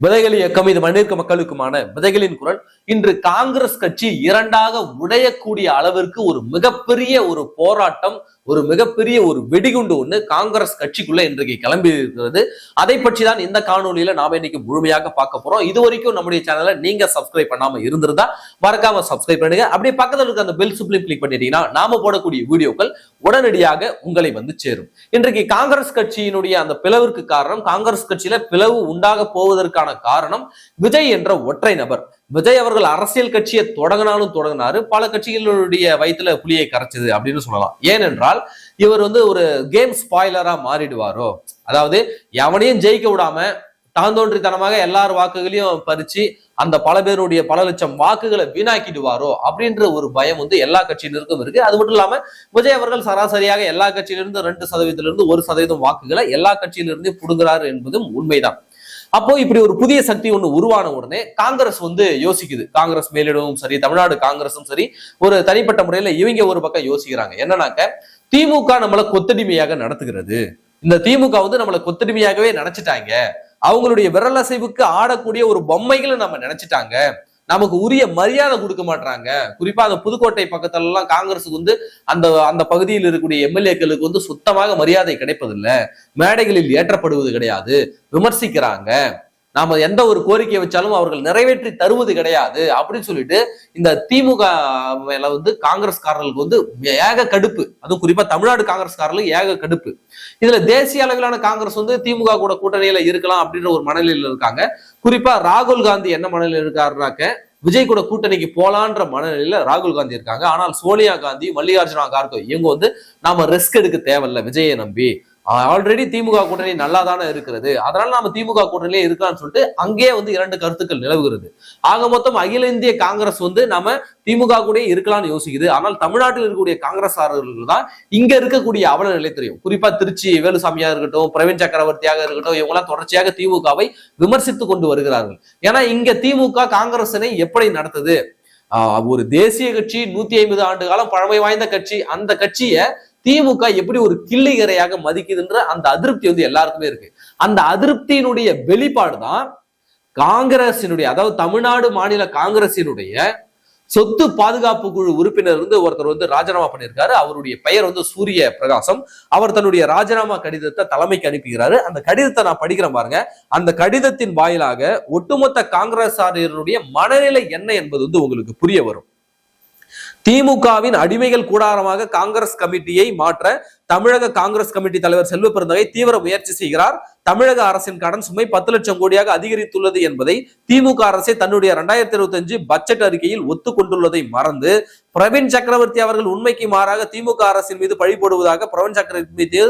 விதைகள் இயக்கம் இது மண்ணிற்கு மக்களுக்குமான விதைகளின் குரல். இன்று காங்கிரஸ் கட்சி இரண்டாக உடையக்கூடிய அளவிற்கு ஒரு மிகப்பெரிய ஒரு போராட்டம் ஒரு மிகப்பெரிய ஒரு வெடிகுண்டு ஒன்று காங்கிரஸ் கட்சிக்குள்ள இன்றைக்கு கிளம்பி இருக்கிறது. அதை பற்றி தான் இந்த காணொலியில நாம இன்னைக்கு முழுமையாக பார்க்க போறோம். இது வரைக்கும் நம்முடைய சேனலை நீங்க சப்ஸ்கிரைப் பண்ணாம இருந்திருந்தா மறக்காம சப்ஸ்கிரைப் பண்ணுங்க. அப்படியே பக்கத்தில் இருக்க அந்த பெல் சிப்ளையும் கிளிக் பண்ணிட்டீங்கன்னா நாம போடக்கூடிய வீடியோக்கள் உடனடியாக உங்களை வந்து சேரும். இன்றைக்கு காங்கிரஸ் கட்சியினுடைய அந்த பிளவிற்கு காரணம் காங்கிரஸ் கட்சியில பிளவு உண்டாக போவதற்கான காரணம் விஜய் என்ற ஒற்றை நபர். விஜய் அவர்கள் அரசியல் கட்சியை தொடங்கினாலும் தொடங்கினாரு. பல கட்சிகளுடைய வயிற்றுல புலியை கரைச்சது அப்படின்னு சொல்லலாம். ஏனென்றால் இவர் வந்து ஒரு கேம் ஸ்பாய்லரா மாறிடுவாரோ? அதாவது எவனையும் ஜெயிக்க விடாம தாந்தோன்றித்தனமாக எல்லார் வாக்குகளையும் பறிச்சு அந்த பல பேருடைய பல லட்சம் வாக்குகளை வீணாக்கிடுவாரோ? அப்படின்ற ஒரு பயம் வந்து எல்லா கட்சியினருக்கும் இருக்கு. அது மட்டும் இல்லாம விஜய் அவர்கள் சராசரியாக எல்லா கட்சியிலிருந்து ரெண்டு சதவீதத்திலிருந்து ஒரு சதவீதம் வாக்குகளை எல்லா கட்சியிலிருந்து புடுங்குறாரு என்பதும் உண்மைதான். அப்போ இப்படி ஒரு புதிய சக்தி ஒன்று உருவான உடனே காங்கிரஸ் வந்து யோசிக்குது. காங்கிரஸ் மேலிடமும் சரி தமிழ்நாடு காங்கிரஸும் சரி ஒரு தனிப்பட்ட முறையில இவங்க ஒரு பக்கம் யோசிக்கிறாங்க. என்னன்னாக்க திமுக நம்மளை கொத்தடிமையாக நடத்துகிறது. இந்த திமுக வந்து நம்மளை கொத்தடிமையாகவே நினைச்சிட்டாங்க. அவங்களுடைய விரலசைவுக்கு ஆடக்கூடிய ஒரு பொம்மைகளை நம்ம நினைச்சிட்டாங்க. நமக்கு உரிய மரியாதை கொடுக்க மாட்டாங்க குறிப்பா அந்த புதுக்கோட்டை பக்கத்துல எல்லாம் காங்கிரஸுக்கு வந்து அந்த அந்த பகுதியில் இருக்கக்கூடிய எம்எல்ஏக்களுக்கு வந்து சுத்தமாக மரியாதை கிடைப்பதில்லை. மேடைகளில் ஏற்றப்படுவது கிடையாது. விமர்சிக்கிறாங்க. நாம எந்த ஒரு கோரிக்கை வச்சாலும் அவர்கள் நிறைவேற்றி தருவது கிடையாது அப்படின்னு சொல்லிட்டு இந்த திமுக வந்து காங்கிரஸ்காரர்களுக்கு வந்து ஏக கடுப்பு. அதுவும் குறிப்பா தமிழ்நாடு காங்கிரஸ்காரர்களுக்கு ஏக கடுப்பு. இதுல தேசிய அளவிலான காங்கிரஸ் வந்து திமுக கூட கூட்டணியில இருக்கலாம் அப்படின்ற ஒரு மனநிலையில இருக்காங்க. குறிப்பா ராகுல் காந்தி என்ன மனநிலையில் இருக்காருனாக்க விஜய் கூட கூட்டணிக்கு போலான்ற மனநிலையில ராகுல் காந்தி இருக்காங்க. ஆனால் சோனியா காந்தி மல்லிகார்ஜுனா கார்கோ இவங்க வந்து நாம ரிஸ்க் எடுக்க தேவையில்ல. விஜயை நம்பி ஆல்ரெடி திமுக கூட்டணி நல்லா தானே இருக்கிறது. அதனால நாம திமுக கூட்டணியிலே இருக்கலாம்னு சொல்லிட்டு அங்கேயே வந்து இரண்டு கருத்துக்கள் நிலவுகிறது. ஆக மொத்தம் அகில இந்திய காங்கிரஸ் வந்து நாம திமுக கூட இருக்கலாம்னு யோசிக்குது. ஆனால் தமிழ்நாட்டில் இருக்கக்கூடிய காங்கிரஸ் தான் இங்க இருக்கக்கூடிய அவல நிலை தெரியும் குறிப்பா திருச்சி வேலுசாமியா இருக்கட்டும் பிரவீன் சக்கரவர்த்தியாக இருக்கட்டும் இவங்க எல்லாம் தொடர்ச்சியாக திமுகவை விமர்சித்து கொண்டு வருகிறார்கள். ஏன்னா இங்க திமுக காங்கிரசினை எப்படி நடத்துது? ஆஹ் ஒரு தேசிய கட்சி நூத்தி ஐம்பது ஆண்டு காலம் பழமை வாய்ந்த கட்சி. அந்த கட்சியை திமுக எப்படி ஒரு கிள்ளிகரையாக மதிக்குதுன்ற அந்த அதிருப்தி வந்து எல்லாருக்குமே இருக்கு. அந்த அதிருப்தியினுடைய வெளிப்பாடு தான் காங்கிரசினுடைய அதாவது தமிழ்நாடு மாநில காங்கிரசினுடைய சொத்து பாதுகாப்பு குழு உறுப்பினர் வந்து ஒருத்தர் வந்து ராஜினாமா பண்ணியிருக்காரு. அவருடைய பெயர் வந்து சூரிய பிரகாசம். அவர் தன்னுடைய ராஜினாமா கடிதத்தை தலைமைக்கு அனுப்புகிறாரு அந்த கடிதத்தை நான் படிக்கிறேன் பாருங்க. அந்த கடிதத்தின் வாயிலாக ஒட்டுமொத்த காங்கிரசாரியருடைய மனநிலை என்ன என்பது வந்து உங்களுக்கு புரிய வரும். திமுகவின் அடிமைகள் கூடாரமாக காங்கிரஸ் கமிட்டியை மாற்ற தமிழக காங்கிரஸ் கமிட்டி தலைவர் செல்வ பெருந்தகை தீவிர முயற்சி செய்கிறார். தமிழக அரசின் கடன் சுமை பத்து லட்சம் கோடியாக அதிகரித்துள்ளது என்பதை திமுக அரசே தன்னுடைய இரண்டாயிரத்தி இருபத்தி அஞ்சு பட்ஜெட் அறிக்கையில் ஒத்துக்கொண்டுள்ளதை மறந்து பிரவீன் சக்கரவர்த்தி அவர்கள் உண்மைக்கு மாறாக திமுக அரசின் மீது பழி போடுவதாக பிரவீன் சக்கரவர்த்தி மீது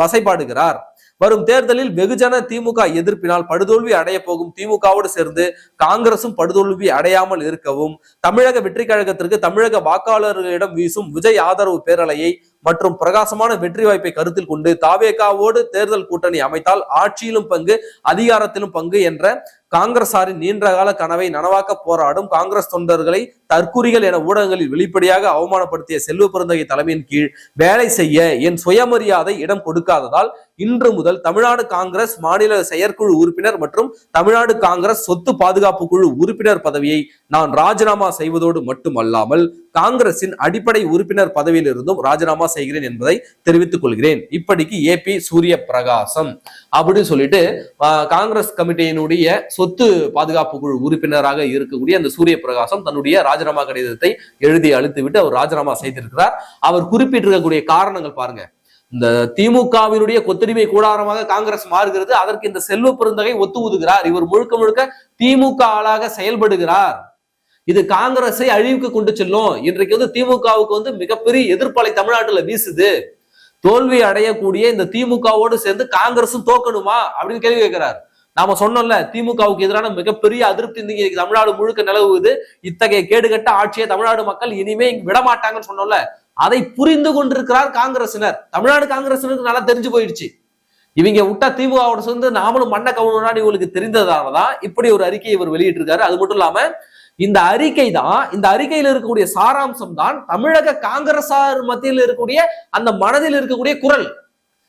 வசைப்பாடுகிறார் வரும் தேர்தலில் வெகுஜன திமுக எதிர்ப்பினால் படுதோல்வி அடைய போகும் திமுகவோடு சேர்ந்து காங்கிரசும் படுதோல்வி அடையாமல் இருக்கவும் தமிழக வெற்றி கழகத்திற்கு தமிழக வாக்காளர்களிடம் வீசும் விஜய் ஆதரவு பேரலையை மற்றும் பிரகாசமான வெற்றி வாய்ப்பை கருத்தில் கொண்டு தாவேகாவோடு தேர்தல் கூட்டணி அமைத்தால் ஆட்சியிலும் பங்கு அதிகாரத்திலும் பங்கு என்ற காங்கிரசாரின் நீண்டகால கனவை நனவாக்க போராடும் காங்கிரஸ் தொண்டர்களை தற்குறிகள் என ஊடகங்களில் வெளிப்படையாக அவமானப்படுத்திய செல்வ பெருந்தகை தலைமையின் கீழ் வேலை செய்ய என் சுயமரியாதை இடம் கொடுக்காததால் இன்று முதல் தமிழ்நாடு காங்கிரஸ் மாநில செயற்குழு உறுப்பினர் மற்றும் தமிழ்நாடு காங்கிரஸ் சொத்து பாதுகாப்பு குழு உறுப்பினர் பதவியை நான் ராஜினாமா செய்வதோடு மட்டுமல்லாமல் காங்கிரசின் அடிப்படை உறுப்பினர் பதவியிலிருந்தும் ராஜினாமா செய்கிறேன் என்பதை தெரிவித்துக் கொள்கிறேன். இப்படிக்கு ஏ பி சூரிய பிரகாசம் அப்படின்னு சொல்லிட்டு காங்கிரஸ் கமிட்டியினுடைய சொத்து பாதுகாப்பு குழு உறுப்பினராக இருக்கக்கூடிய அந்த சூரிய பிரகாசம் தன்னுடைய ராஜினாமா கடிதத்தை எழுதி அழுத்து விட்டு அவர் ராஜினாமா செய்திருக்கிறார். அவர் குறிப்பிட்டிருக்கக்கூடிய காரணங்கள் பாருங்க. இந்த திமுகவினுடைய கொத்தடிமை கூடாரமாக காங்கிரஸ் மாறுகிறது. அதற்கு இந்த செல்வ பெருந்தகை ஒத்து ஊதுகிறார். இவர் முழுக்க முழுக்க திமுக ஆளாக செயல்படுகிறார். இது காங்கிரஸை அழிவுக்கு கொண்டு செல்லும். இன்றைக்கு வந்து திமுகவுக்கு வந்து மிகப்பெரிய எதிர்ப்பலை தமிழ்நாட்டுல வீசுது. தோல்வி அடையக்கூடிய இந்த திமுகவோடு சேர்ந்து காங்கிரசும் தோக்கணுமா அப்படின்னு கேள்வி கேட்கிறார். நாம சொன்னோம்ல திமுகவுக்கு எதிரான மிகப்பெரிய அதிருப்தி இன்னைக்கு தமிழ்நாடு முழுக்க நிலவுது. இத்தகைய கேடுகட்ட ஆட்சியை தமிழ்நாடு மக்கள் இனிமே விட மாட்டாங்கன்னு சொன்னோம்ல. அதை புரிந்து கொண்டிருக்கிறார் காங்கிரசினர். தமிழ்நாடு காங்கிரசினருக்கு நல்லா தெரிஞ்சு போயிடுச்சு. இவங்க விட்டா திமுகவோட சேர்ந்து நாமளும் மண்ணை கவனம்னா இவங்களுக்கு தெரிந்ததாலதான் இப்படி ஒரு அறிக்கையை இவர் வெளியிட்டிருக்காரு. அது மட்டும் இல்லாம இந்த அறிக்கை தான் இந்த அறிக்கையில் இருக்கக்கூடிய சாராம்சம் தான் தமிழக காங்கிரசார் மத்தியில் இருக்கக்கூடிய அந்த மனதில் இருக்கக்கூடிய குரல்.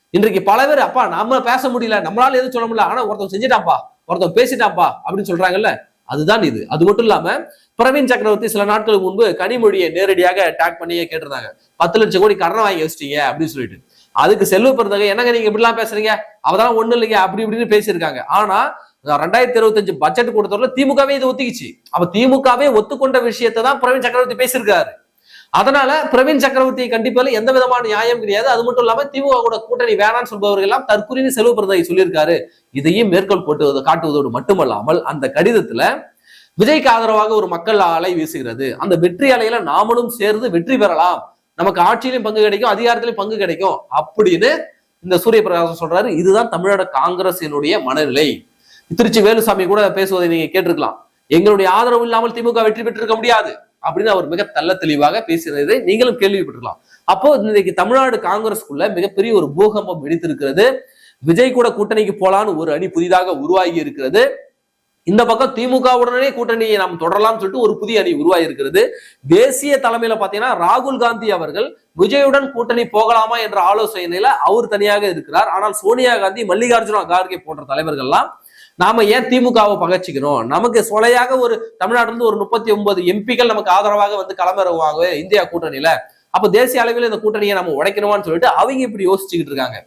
இன்றைக்கு பல பேர் அப்பா நம்ம பேச முடியல. நம்மளால எதுவும் சொல்ல முடியல. ஆனா ஒருத்தன் செஞ்சிட்டான்ப்பா. ஒருத்தன் பேசிட்டாப்பா அப்படின்னு சொல்றாங்கல்ல. அதுதான் இது. அது மட்டும் இல்லாம பிரவீன் சக்கரவர்த்தி சில நாட்களுக்கு முன்பு கனிமொழியை நேரடியாக டேக் பண்ணியே கேட்டிருந்தாங்க. பத்து லட்சம் கோடி கடனை வாங்கி வச்சிட்டீங்க அப்படின்னு சொல்லிட்டு. அதுக்கு செல்வ பிறந்தவங்க என்னங்க நீங்க இப்படிலாம் பேசுறீங்க? அவதான் ஒண்ணு இல்லைங்க அப்படி இப்படின்னு பேசியிருக்காங்க. ஆனா ரெண்டாயிரத்தி இருபத்தஞ்சு பட்ஜெட் கொடுத்தவரை திமுகவே இது ஒத்துக்கிச்சு. அப்ப திமுகவே ஒத்துக்கொண்ட விஷயத்தை தான் பிரவீன் சக்கரவர்த்தி பேசியிருக்காரு. அதனால பிரவீன் சக்கரவர்த்தியை கண்டிப்பால எந்த விதமான நியாயம் கிடையாது. அது மட்டும் இல்லாம திமுக கூட கூட்டணி வேணாம்னு சொல்பவர்கள் எல்லாம் தற்குறின்னு செலவு பிரதாய் சொல்லியிருக்காரு. இதையும் மேற்கோள் போட்டு காட்டுவதோடு மட்டுமல்லாமல் அந்த கடிதத்துல விஜய்க்கு ஆதரவாக ஒரு மக்கள் அலை வீசுகிறது. அந்த வெற்றி அலையில நாமளும் சேர்ந்து வெற்றி பெறலாம். நமக்கு ஆட்சியிலும் பங்கு கிடைக்கும் அதிகாரத்திலும் பங்கு கிடைக்கும் அப்படின்னு இந்த சூரிய பிரகாசம் சொல்றாரு. இதுதான் தமிழ்நாடு காங்கிரசினுடைய மனநிலை. திருச்சி வேலுசாமி கூட பேசுவதை நீங்க கேட்டிருக்கலாம். எங்களுடைய ஆதரவு இல்லாமல் திமுக வெற்றி பெற்றிருக்க முடியாது. அப்படின்னு அவர் மிக தள்ள தெளிவாக பேசினதை நீங்களும் கேள்விப்பட்டிருக்கலாம். அப்போ இன்னைக்கு தமிழ்நாடு காங்கிரஸ்குள்ள மிகப்பெரிய ஒரு பூகம்பம் வெடித்திருக்கிறது விஜய் கூட கூட்டணிக்கு போலான்னு ஒரு அணி புதிதாக உருவாகி இருக்கிறது. இந்த பக்கம் திமுகவுடனே கூட்டணியை நாம் தொடரலாம்னு சொல்லிட்டு ஒரு புதிய அணி உருவாகி இருக்கிறது தேசிய தலைமையில பாத்தீங்கன்னா ராகுல் காந்தி அவர்கள் விஜயுடன் கூட்டணி போகலாமா என்ற ஆலோசனையில அவர் தனியாக இருக்கிறார். ஆனால் சோனியா காந்தி மல்லிகார்ஜுன கார்கே போன்ற தலைவர்கள்லாம் நாம ஏன் திமுகவை பகச்சிக்கிறோம்? நமக்கு சொலையாக ஒரு தமிழ்நாட்டிலிருந்து ஒரு முப்பத்தி ஒன்பது எம்பிக்கள் நமக்கு ஆதரவாக வந்து களமிறங்குவாங்க இந்தியா கூட்டணியில. அப்ப தேசிய அளவில் இந்த கூட்டணியை நம்ம உடைக்கணுமான்னு சொல்லிட்டு அவங்க இப்படி யோசிச்சுக்கிட்டு இருக்காங்க.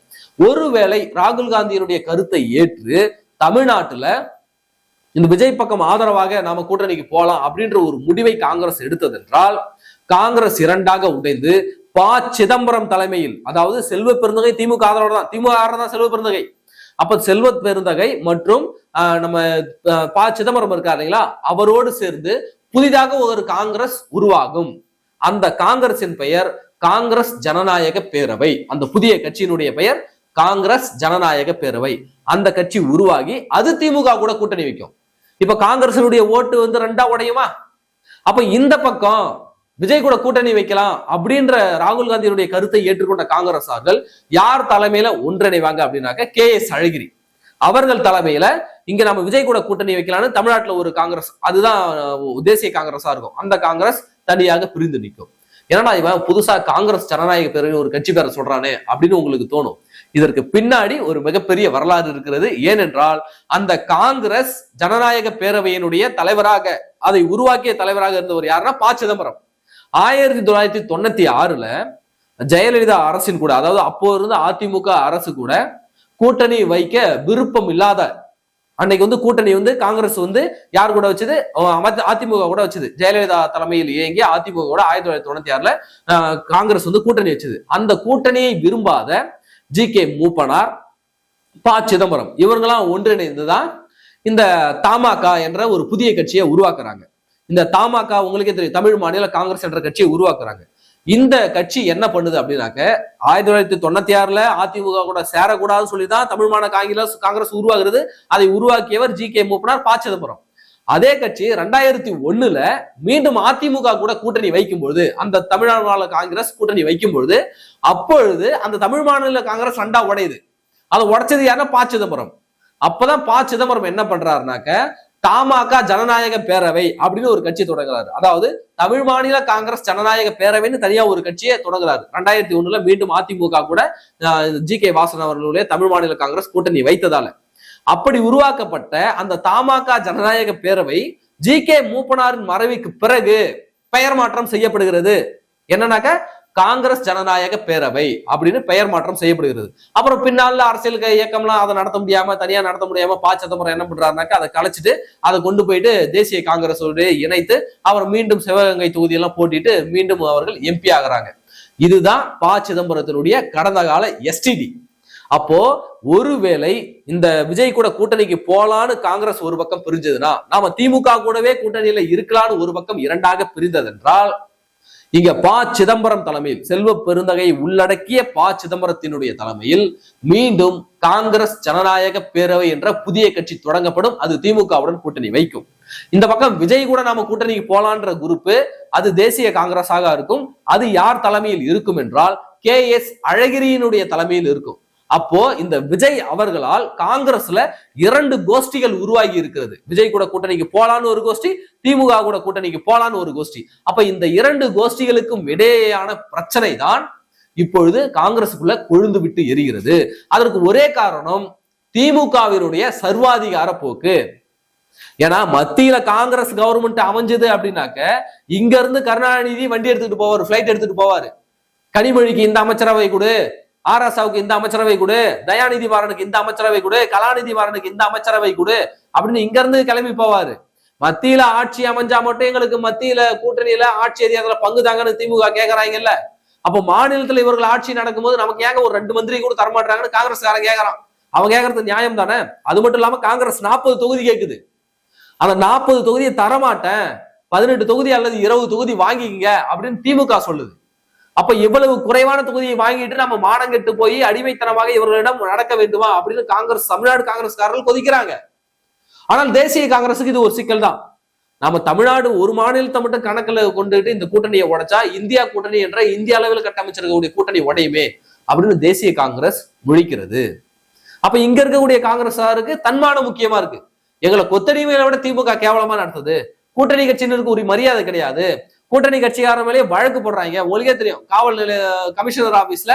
ஒருவேளை ராகுல் காந்தியினுடைய கருத்தை ஏற்று தமிழ்நாட்டுல இந்த விஜய் பக்கம் ஆதரவாக நாம கூட்டணிக்கு போலாம் அப்படின்ற ஒரு முடிவை காங்கிரஸ் எடுத்ததென்றால் காங்கிரஸ் இரண்டாக உடைந்து ப சிதம்பரம் தலைமையில் அதாவது செல்வ பெருந்தகை திமுக ஆதரவு தான் திமுக ஆதரவு தான் செல்வ பெருந்தகை. அப்ப செல்வத் பெருந்தகை மற்றும் ஆஹ், நம்ம ப சிதம்பரம் இருக்கார் இல்லைங்களா? அவரோடு சேர்ந்து புதிதாக ஒரு காங்கிரஸ் உருவாகும். அந்த காங்கிரசின் பெயர் காங்கிரஸ் ஜனநாயக பேரவை. அந்த புதிய கட்சியினுடைய பெயர் காங்கிரஸ் ஜனநாயக பேரவை. அந்த கட்சி உருவாகி அது திமுக கூட கூட்டணி வைக்கும். இப்ப காங்கிரசினுடைய ஓட்டு வந்து ரெண்டா உடையுமா? அப்ப இந்த பக்கம் விஜய் கூட கூட்டணி வைக்கலாம் அப்படின்ற ராகுல் காந்தியினுடைய கருத்தை ஏற்றுக்கொண்ட காங்கிரஸார்கள் யார் தலைமையில ஒன்றிணைவாங்க அப்படின்னாக்க கே எஸ் அழகிரி. அவர்கள் தலைமையில இங்க நம்ம விஜய் கூட கூட்டணி வைக்கலாம்னு தமிழ்நாட்டுல ஒரு காங்கிரஸ் அதுதான் தேசிய காங்கிரஸா இருக்கும். அந்த காங்கிரஸ் தனியாக பிரிந்து நிற்கும். ஏன்னா இவன் புதுசா காங்கிரஸ் ஜனநாயக பேரவை ஒரு கட்சி பேர சொல்றானே அப்படின்னு உங்களுக்கு தோணும். இதற்கு பின்னாடி ஒரு மிகப்பெரிய வரலாறு இருக்கிறது. ஏனென்றால் அந்த காங்கிரஸ் ஜனநாயக பேரவையினுடைய தலைவராக அதை உருவாக்கிய தலைவராக இருந்தவர் யாருன்னா ப சிதம்பரம். ஆயிரத்தி தொள்ளாயிரத்தி தொண்ணூத்தி ஆறுல ஜெயலலிதா அரசின் கூட அதாவது அப்போ இருந்த அதிமுக அரசு கூட கூட்டணி வைக்க விருப்பம் இல்லாத அன்னைக்கு வந்து கூட்டணி வந்து காங்கிரஸ் வந்து யார் கூட வச்சது? அதிமுக கூட வச்சது. ஜெயலலிதா தலைமையில் இயங்கி அதிமுக கூட ஆயிரத்தி தொள்ளாயிரத்தி தொண்ணூத்தி ஆறுல காங்கிரஸ் வந்து கூட்டணி வச்சது. அந்த கூட்டணியை விரும்பாத ஜி கே மூப்பனார் ப. சிதம்பரம் இவங்கெல்லாம் ஒன்றிணைந்துதான் இந்த தமாக என்ற ஒரு புதிய கட்சியை உருவாக்குறாங்க. இந்த தமாக உங்களுக்கே தெரியும். தமிழ் மாநில காங்கிரஸ் என்ற கட்சியை உருவாக்குறாங்க. இந்த கட்சி என்ன பண்ணுது அப்படின்னாக்க ஆயிரத்தி தொள்ளாயிரத்தி தொண்ணூத்தி ஆறுல அதிமுக கூட சேரக்கூடாதுன்னு சொல்லி தான் தமிழ் மாநில காங்கிரஸ் காங்கிரஸ் உருவாகிறது அதை உருவாக்கியவர் ஜி கே மூப்பனார் ப சிதம்பரம் அதே கட்சி ரெண்டாயிரத்தி ஒண்ணுல மீண்டும் அதிமுக கூட கூட்டணி வைக்கும்பொழுது அந்த தமிழ்நாடு மாநில காங்கிரஸ் கூட்டணி வைக்கும்பொழுது அப்பொழுது அந்த தமிழ் மாநில காங்கிரஸ் ரெண்டா உடையுது. அதை உடைச்சது யாருன்னா ப சிதம்பரம் அப்பதான் ப சிதம்பரம் என்ன பண்றாருனாக்க தமாக ஜனநாயக பேரவை அப்படின்னு ஒரு கட்சி தொடங்குறாரு. அதாவது தமிழ் மாநில காங்கிரஸ் ஜனநாயக பேரவைன்னு தனியா ஒரு கட்சியை தொடங்குறாரு. ரெண்டாயிரத்தி ஒண்ணுல மீண்டும் அதிமுக கூட ஜி. கே. வாசன் அவர்களுடைய தமிழ் மாநில காங்கிரஸ் கூட்டணி வைத்ததால. அப்படி உருவாக்கப்பட்ட அந்த தமாக ஜனநாயக பேரவை ஜி. கே. மூப்பனாரின் மறைவுக்கு பிறகு பெயர் மாற்றம் செய்யப்படுகிறது. என்னன்னாக்க காங்கிரஸ் ஜனநாயக பேரவை அப்படின்னு பெயர் மாற்றம் செய்யப்படுகிறது. அப்புறம் பின்னால அரசியல் க- இயக்கம்லாம் அதை நடத்த முடியாம தனியா நடத்த முடியாம பா. சிதம்பரம் என்ன பண்றாருனாக்கா அதை கலைச்சிட்டு அதை கொண்டு போயிட்டு தேசிய காங்கிரஸோடு இணைத்து அவர் மீண்டும் சிவகங்கை தொகுதியெல்லாம் போட்டிட்டு மீண்டும் அவர்கள் எம்பி ஆகுறாங்க. இதுதான் பா. சிதம்பரத்தினுடைய கடந்த கால எஸ்டிடி அப்போ ஒருவேளை இந்த விஜய் கூட கூட்டணிக்கு போலான்னு காங்கிரஸ் ஒரு பக்கம் பிரிஞ்சதுன்னா நாம திமுக கூடவே கூட்டணியில இருக்கலாம்னு ஒரு பக்கம் இரண்டாக பிரிந்ததென்றால் இங்க பா சிதம்பரம் தலைமையில் செல்வ பெருந்தகை உள்ளடக்கிய பா சிதம்பரத்தினுடைய தலைமையில் மீண்டும் காங்கிரஸ் ஜனநாயக பேரவை என்ற புதிய கட்சி தொடங்கப்படும். அது திமுகவுடன் கூட்டணி வைக்கும். இந்த பக்கம் விஜய் கூட நாம கூட்டணிக்கு போலான்ற குரூப் அது தேசிய காங்கிரஸாக இருக்கும். அது யார் தலைமையில் இருக்கும் என்றால் கே எஸ் அழகிரியினுடைய தலைமையில் இருக்கும். அப்போ இந்த விஜய் அவர்களால் காங்கிரஸ்ல இரண்டு கோஷ்டிகள் உருவாகி இருக்கிறது. விஜய் கூட கூட்டணிக்கு போலான்னு ஒரு கோஷ்டி திமுக கூட கூட்டணிக்கு போலான்னு ஒரு கோஷ்டி. அப்ப இந்த இரண்டு கோஷ்டிகளுக்கும் இடையேயான பிரச்சனை தான் இப்பொழுது காங்கிரஸுக்குள்ள கொழுந்து விட்டு எரிகிறது. அதற்கு ஒரே காரணம் திமுகவினுடைய சர்வாதிகார போக்கு. ஏன்னா மத்தியில காங்கிரஸ் கவர்மெண்ட் அமைஞ்சது அப்படின்னாக்க இங்க இருந்து கருணாநிதி வண்டி எடுத்துட்டு போவார் பிளைட் எடுத்துட்டு போவாரு. கனிமொழிக்கு இந்த அமைச்சரவை கொடு. ஆராசாவுக்கு இந்த அமைச்சரவை கொடு தயாநிதி மாறனுக்கு இந்த அமைச்சரவை கொடு கலாநிதி மாறனுக்கு இந்த அமைச்சரவை கொடு அப்படின்னு இங்க இருந்து கிளம்பி போவாரு. மத்தியில ஆட்சி அமைஞ்சா மட்டும் எங்களுக்கு மத்தியில கூட்டணியில ஆட்சி அதிகாரத்துல பங்கு தாங்கன்னு திமுக கேக்குறாங்கல்ல. அப்போ மாநிலத்துல இவர்கள் ஆட்சி நடக்கும்போது நமக்கு ஏங்க ஒரு ரெண்டு மந்திரி கூட தரமாட்டாங்கன்னு காங்கிரஸ்காரன் கேக்குறான். அவன் கேக்குறது நியாயம் தானே? அது மட்டும் இல்லாம காங்கிரஸ் நாற்பது தொகுதி கேக்குது. அந்த நாற்பது தொகுதியை தரமாட்டேன் பதினெட்டு தொகுதி அல்லது இருபது தொகுதி வாங்கிக்கங்க அப்படின்னு திமுக சொல்லுது. அப்ப இவ்வளவு குறைவான தொகுதியை வாங்கிட்டு நம்ம மானங்கெட்டு போய் அடிமைத்தனமாக இவர்களிடம் நடக்க வேண்டுமா அப்படின்னு காங்கிரஸ் தமிழ்நாடு காங்கிரஸ்காரர்கள் கொதிக்கிறாங்க. ஆனால் தேசிய காங்கிரஸுக்கு இது ஒரு சிக்கல் தான். நாம தமிழ்நாடு ஒரு மாநிலத்தை மட்டும் கணக்குல கொண்டுகிட்டு இந்த கூட்டணியை உடைச்சா இந்தியா கூட்டணி என்ற இந்திய அளவில் கட்டமைச்சிருக்கக்கூடிய கூட்டணி உடையுமே அப்படின்னு தேசிய காங்கிரஸ் முழிக்கிறது. அப்ப இங்க இருக்கக்கூடிய காங்கிரஸாருக்கு தன்மானம் முக்கியமா இருக்கு. எங்களை கொத்தடிமையில விட திமுக கேவலமா நடத்துது. கூட்டணி கட்சியினருக்கு ஒரு மரியாதை கிடையாது. கூட்டணி கட்சிக்காரன் மேலேயே வழக்கு போடுறாங்க. ஒழுங்கே தெரியும். காவல் நிலைய கமிஷனர் ஆபீஸ்ல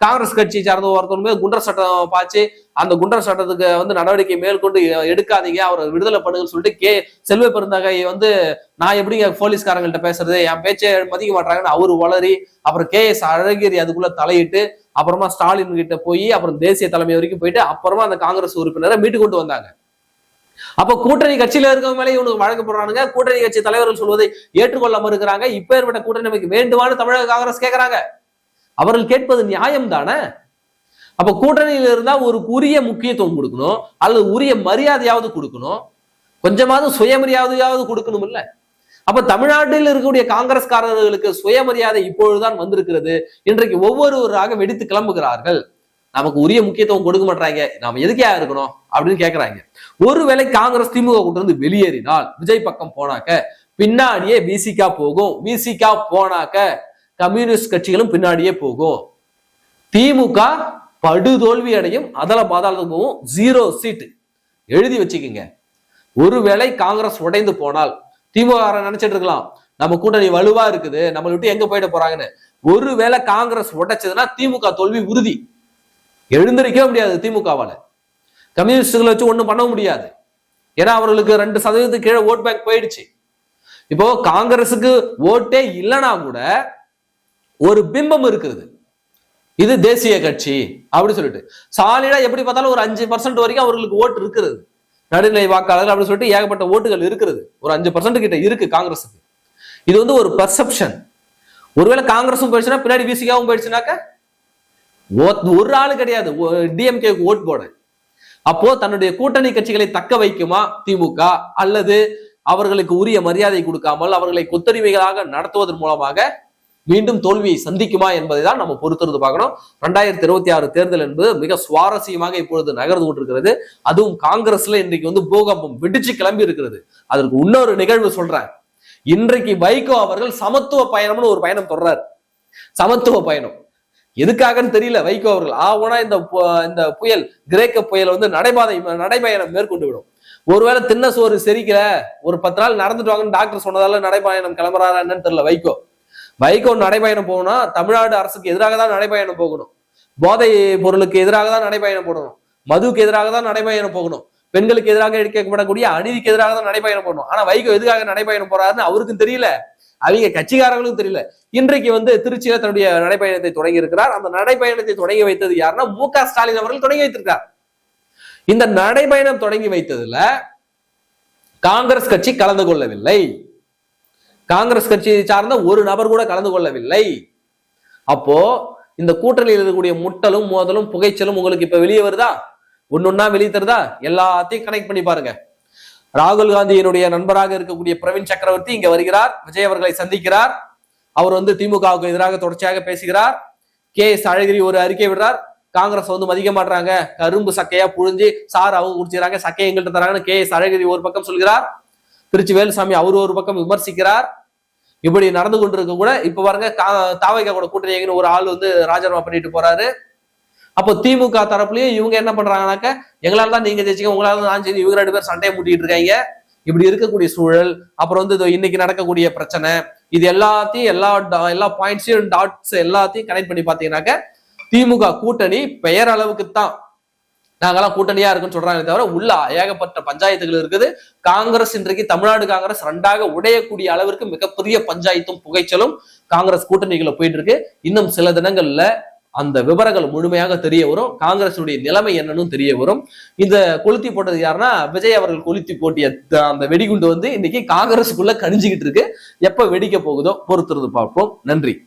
காங்கிரஸ் கட்சி சார்ந்த ஒருத்தர் மேல் குண்டர் சட்டம் பாய்ச்சி அந்த குண்டர் சட்டத்துக்கு வந்து நடவடிக்கை மேற்கொண்டு எடுக்காதீங்க. அவரை விடுதலை பண்ணுங்கன்னு சொல்லிட்டு கே செல்வ பெருந்தகை வந்து நான் எப்படிங்க போலீஸ்காரங்கள்ட்ட பேசுறது? என் பேச்சை மதிக்க மாட்டாங்கன்னு அவரு வளரி அப்புறம் கே எஸ் அழகிரி அதுக்குள்ள தலையிட்டு அப்புறமா ஸ்டாலின் கிட்ட போய் அப்புறம் தேசிய தலைமை வரைக்கும் போயிட்டு அப்புறமா அந்த காங்கிரஸ் உறுப்பினரை மீட்டு கொண்டு வந்தாங்க. அப்ப கூட்டணி கட்சியில இருக்கவங்க மேலே இவனுக்கு வழக்கு போடுறானுங்க. கூட்டணி கட்சி தலைவர்கள் சொல்வதை ஏற்றுக்கொள்ள மறுக்கிறாங்க இப்ப ஏற்பட்ட கூட்டணி நமக்கு வேண்டுமான்னு தமிழக காங்கிரஸ் கேட்கறாங்க அவர்கள் கேட்பது நியாயம் தானே? அப்ப கூட்டணியில இருந்தா ஒரு உரிய முக்கியத்துவம் கொடுக்கணும். அல்லது உரிய மரியாதையாவது கொடுக்கணும். கொஞ்சமாவது சுயமரியாதையாவது கொடுக்கணும் இல்ல அப்ப தமிழ்நாட்டில் இருக்கக்கூடிய காங்கிரஸ்காரர்களுக்கு சுயமரியாதை இப்பொழுதுதான் வந்திருக்கிறது. இன்றைக்கு ஒவ்வொருவராக வெடித்து கிளம்புகிறார்கள். நமக்கு உரிய முக்கியத்துவம் கொடுக்க மாட்டாங்க நாம எதுக்கே இருக்கணும்? அப்படின்னு கேட்கிறாங்க ஒருவேளை காங்கிரஸ் திமுக கூட்டு வந்து வெளியேறினால் விஜய் பக்கம் போனாக்க பின்னாடியே விசிகா போகும். விசிகா போனாக்க கம்யூனிஸ்ட் கட்சிகளும் பின்னாடியே போகும். திமுக படுதோல்வி அடையும். அதல பாதாளத்துக்கு போகும். ஜீரோ சீட்டு எழுதி வச்சுக்கோங்க. ஒருவேளை காங்கிரஸ் உடைந்து போனால் திமுக நினைச்சிட்டு இருக்கலாம். நம்ம கூட்டணி வலுவா இருக்குது. நம்மளை விட்டு எங்க போயிட போறாங்கன்னு. ஒருவேளை காங்கிரஸ் உடைச்சதுன்னா திமுக தோல்வி உறுதி. எழுந்திருக்கவே முடியாது திமுகவால. கம்யூனிஸ்டுகளை வச்சு ஒன்றும் பண்ண முடியாது. ஏன்னா அவர்களுக்கு ரெண்டு சதவீதத்துக்கு கீழே ஓட் பேங்க் போயிடுச்சு. இப்போ காங்கிரஸுக்கு ஓட்டே இல்லைன்னா கூட ஒரு பிம்பம் இருக்குது. இது தேசிய கட்சி அப்படி சொல்லிட்டு. சாலிடா எப்படி பார்த்தாலும் ஒரு அஞ்சு பர்சன்ட் வரைக்கும் அவர்களுக்கு ஓட்டு இருக்கிறது நடுநிலை வாக்காளர் அப்படின்னு சொல்லிட்டு ஏகப்பட்ட ஓட்டுகள் இருக்கிறது ஒரு அஞ்சு பர்சன்ட் கிட்ட இருக்கு காங்கிரஸுக்கு இது வந்து ஒரு பெர்செப்ஷன் ஒருவேளை காங்கிரஸும் போயிடுச்சுன்னா பின்னாடி விசிகாவும் போயிடுச்சுனாக்க ஒரு ஆள் கிடையாது. டிஎம்கேக்கு ஓட் போட. அப்போ தன்னுடைய கூட்டணி கட்சிகளை தக்க வைக்குமா? திமுக. அல்லது அவர்களுக்கு உரிய மரியாதை கொடுக்காமல் அவர்களை கொத்தடிமைகளாக நடத்துவதன் மூலமாக மீண்டும் தோல்வியை சந்திக்குமா என்பதை தான் நம்ம பொறுத்திருந்து பார்க்கணும். ரெண்டாயிரத்தி இருபத்தி ஆறு தேர்தல் என்பது மிக சுவாரஸ்யமாக இப்பொழுது நகர்ந்து கொண்டிருக்கிறது. அதுவும் காங்கிரஸ்ல இன்றைக்கு வந்து பூகம்பம் வெடிச்சு கிளம்பி இருக்கிறது. அதற்கு இன்னொரு நிகழ்வு சொல்றேன். இன்றைக்கு வைகோ அவர்கள் சமத்துவ பயணம்னு ஒரு பயணம் தொடர்றாரு. சமத்துவ பயணம். எதுக்காகன்னு தெரியல வைகோ அவர்கள். ஆவனா இந்த பு- இந்த புயல் கிரேக்க புயல் வந்து நடைபாதை நடைபயணம் மேற்கொண்டு விடும். ஒருவேளை தின்ன சோறு செரிக்கல ஒரு பத்து நாள் நடந்துட்டு வாங்கன்னு டாக்டர் சொன்னதால நடைபயணம் கிளம்புறாரா என்னன்னு தெரியல வைகோ. வைகோ நடைபயணம் போகணும்னா தமிழ்நாடு அரசுக்கு எதிராக தான் நடைபயணம் போகணும். போதை பொருளுக்கு எதிராக தான் நடைபயணம் போடணும். மதுவுக்கு எதிராக தான் நடைபயணம் போகணும். பெண்களுக்கு எதிராக எடுக்கப்படக்கூடிய அநீதிக்கு எதிராக தான் நடைபயணம் போடணும். ஆனா வைகோ எதுக்காக நடைபயணம் போறாருன்னு அவருக்கும் தெரியல. அவங்க கட்சிக்காரங்களும் தெரியல. இன்றைக்கு வந்து திருச்சியில தன்னுடைய நடைபயணத்தை தொடங்கி இருக்கிறார். அந்த நடைபயணத்தை தொடங்கி வைத்தது யாருன்னா மு க. ஸ்டாலின் அவர்கள் தொடங்கி வைத்திருக்கார் இந்த நடைபயணம் தொடங்கி வைத்ததுல காங்கிரஸ் கட்சி கலந்து கொள்ளவில்லை. காங்கிரஸ் கட்சியை சார்ந்த ஒரு நபர் கூட கலந்து கொள்ளவில்லை. அப்போ இந்த கூட்டணியில் இருக்கக்கூடிய முட்டலும் மோதலும் புகைச்சலும் உங்களுக்கு இப்ப வெளியே வருதா? ஒன்னொன்னா வெளியே தருதா? எல்லாத்தையும் கனெக்ட் பண்ணி பாருங்க. ராகுல் காந்தியினுடைய நண்பராக இருக்கக்கூடிய பிரவீன் சக்கரவர்த்தி இங்க வருகிறார். விஜய் அவர்களை சந்திக்கிறார். அவர் வந்து திமுகவுக்கு எதிராக தொடர்ச்சியாக பேசுகிறார். கே எஸ் அழகிரி ஒரு அறிக்கை விடுறார். காங்கிரஸ் வந்து மதிக்க மாட்டாங்க கரும்பு சக்கையா புழிஞ்சு சார் அவங்க குடிச்சுறாங்க சக்கையை எங்கள்கிட்ட தராங்கன்னு கே எஸ் அழகிரி ஒரு பக்கம் சொல்கிறார். திருச்சி வேலுசாமி அவர் ஒரு பக்கம் விமர்சிக்கிறார். இப்படி நடந்து கொண்டிருக்க கூட இப்ப பாருங்க கா- தாவைக்கா கூட கூட்டணி ஒரு ஆள் வந்து ராஜினாமா பண்ணிட்டு போறாரு. அப்போ திமுக தரப்புலயும் இவங்க என்ன பண்றாங்கனாக்க எங்களால தான் நீங்க ஜெயிச்சிங்க உங்களால தான் நான் ஜெயிச்சு இவங்க ரெண்டு பேரும் சண்டையை மூட்டிட்டு இருக்காங்க. இப்படி இருக்கக்கூடிய சூழல் அப்புறம் வந்து இதோ இன்னைக்கு நடக்கக்கூடிய பிரச்சனை இது எல்லாத்தையும் எல்லா டா- எல்லா பாயிண்ட்ஸையும் டாட்ஸ் எல்லாத்தையும் கனெக்ட் பண்ணி பாத்தீங்கன்னாக்க திமுக கூட்டணி பெயர் அளவுக்கு தான். நாங்கெல்லாம் கூட்டணியா இருக்குன்னு சொல்றாங்க தவிர உள்ள ஏகப்பட்ட பஞ்சாயத்துகள் இருக்குது. காங்கிரஸ் இன்றைக்கு தமிழ்நாடு காங்கிரஸ் ரெண்டாக உடையக்கூடிய அளவிற்கு மிகப்பெரிய பஞ்சாயத்தும் புகைச்சலும் காங்கிரஸ் கூட்டணிகளை போயிட்டு இருக்கு. இன்னும் சில தினங்கள்ல அந்த விவரங்கள் முழுமையாக தெரிய வரும். காங்கிரசுடைய நிலைமை என்னன்னு தெரிய வரும். இந்த கொளுத்தி போட்டது யாருன்னா விஜய் அவர்கள் கொளுத்தி போட்டிய அந்த வெடிகுண்டு வந்து இன்னைக்கு காங்கிரஸுக்குள்ள கணிஞ்சுக்கிட்டு இருக்கு. எப்ப வெடிக்க போகுதோ பொறுத்துறது பார்ப்போம். நன்றி.